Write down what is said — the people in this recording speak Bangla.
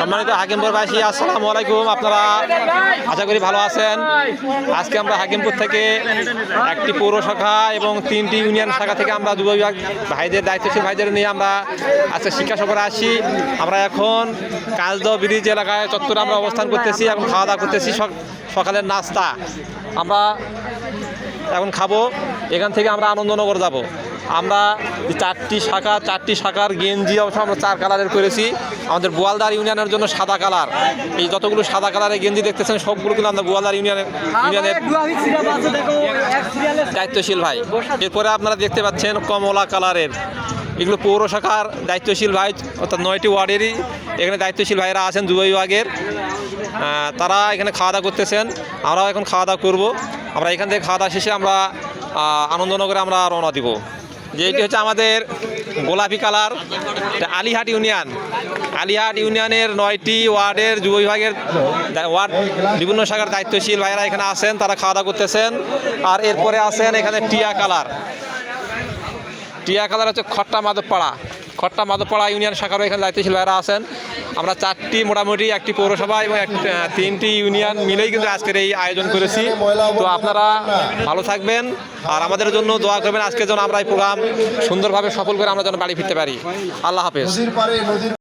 সম্মানিত হাকিমপুরবাসী আসসালামু আলাইকুম আপনারা আশা করি ভালো আছেন। আজকে আমরা হাকিমপুর থেকে একটি পৌর শাখা এবং তিনটি ইউনিয়ন শাখা থেকে আমরা যুব বিভাগ ভাইদের, দায়িত্বশীল ভাইদের নিয়ে আমরা আজকে শিক্ষা সফরে আসি আমরা এখন কালদ ব্রিজ এলাকায় চত্বরে আমরা অবস্থান করতেছি এবং খাওয়া দাওয়া করতেছি। সকালের নাস্তা। আমরা এখন খাব। এখান থেকে আমরা আনন্দনগর যাব। আমরা চারটি শাখা চারটি শাখার গেঞ্জি অবশ্য আমরা চার কালারের করেছি। আমাদের গোয়ালদার ইউনিয়নের জন্য সাদা কালার এই যতগুলো সাদা কালারের গেঞ্জি দেখতেছেন সবগুলো কিন্তু আমরা গোয়ালদার ইউনিয়নের ইউনিয়নের দায়িত্বশীল ভাই। এরপরে আপনারা দেখতে পাচ্ছেন কমলা কালারের এগুলো পৌর শাখার দায়িত্বশীল ভাই অর্থাৎ নয়টি ওয়ার্ডেরই এখানে দায়িত্বশীল ভাইরা আছেন যুব বিভাগের। তারা এখানে খাওয়া দাওয়া করতেছেন আমরাও এখন খাওয়া দাওয়া করব। আমরা এখান থেকে খাওয়া দাওয়া শেষে আমরা আনন্দনগরে আমরা রওনা দিব। যে এটি হচ্ছে আমাদের গোলাপি কালার আলিহাট ইউনিয়ন। আলিহাট ইউনিয়নের নয়টি ওয়ার্ডের যুব বিভাগের ওয়ার্ড, বিভিন্ন শাখার দায়িত্বশীল ভাইরা এখানে আসেন তারা খাওয়া দাওয়া করতেছেন। আর এরপরে আসেন এখানে টিয়া কালার। টিয়া কালার হচ্ছে খট্টা মাধবপাড়া খট্টা মাধবপাড়া ইউনিয়ন শাখার এখানে দায়িত্বশীল ভাইরা আছেন। আমরা চারটি মোটামুটি একটি পৌরসভা এবং তিনটি ইউনিয়ন মিলেই কিন্তু আজকের এই আয়োজন করেছি। তো আপনারা ভালো থাকবেন আর আমাদের জন্য দোয়া করবেন আজকের যেন আমরা এই প্রোগ্রাম সুন্দরভাবে সফল করে আমরা যেন বাড়ি ফিরতে পারি। আল্লাহ হাফেজ।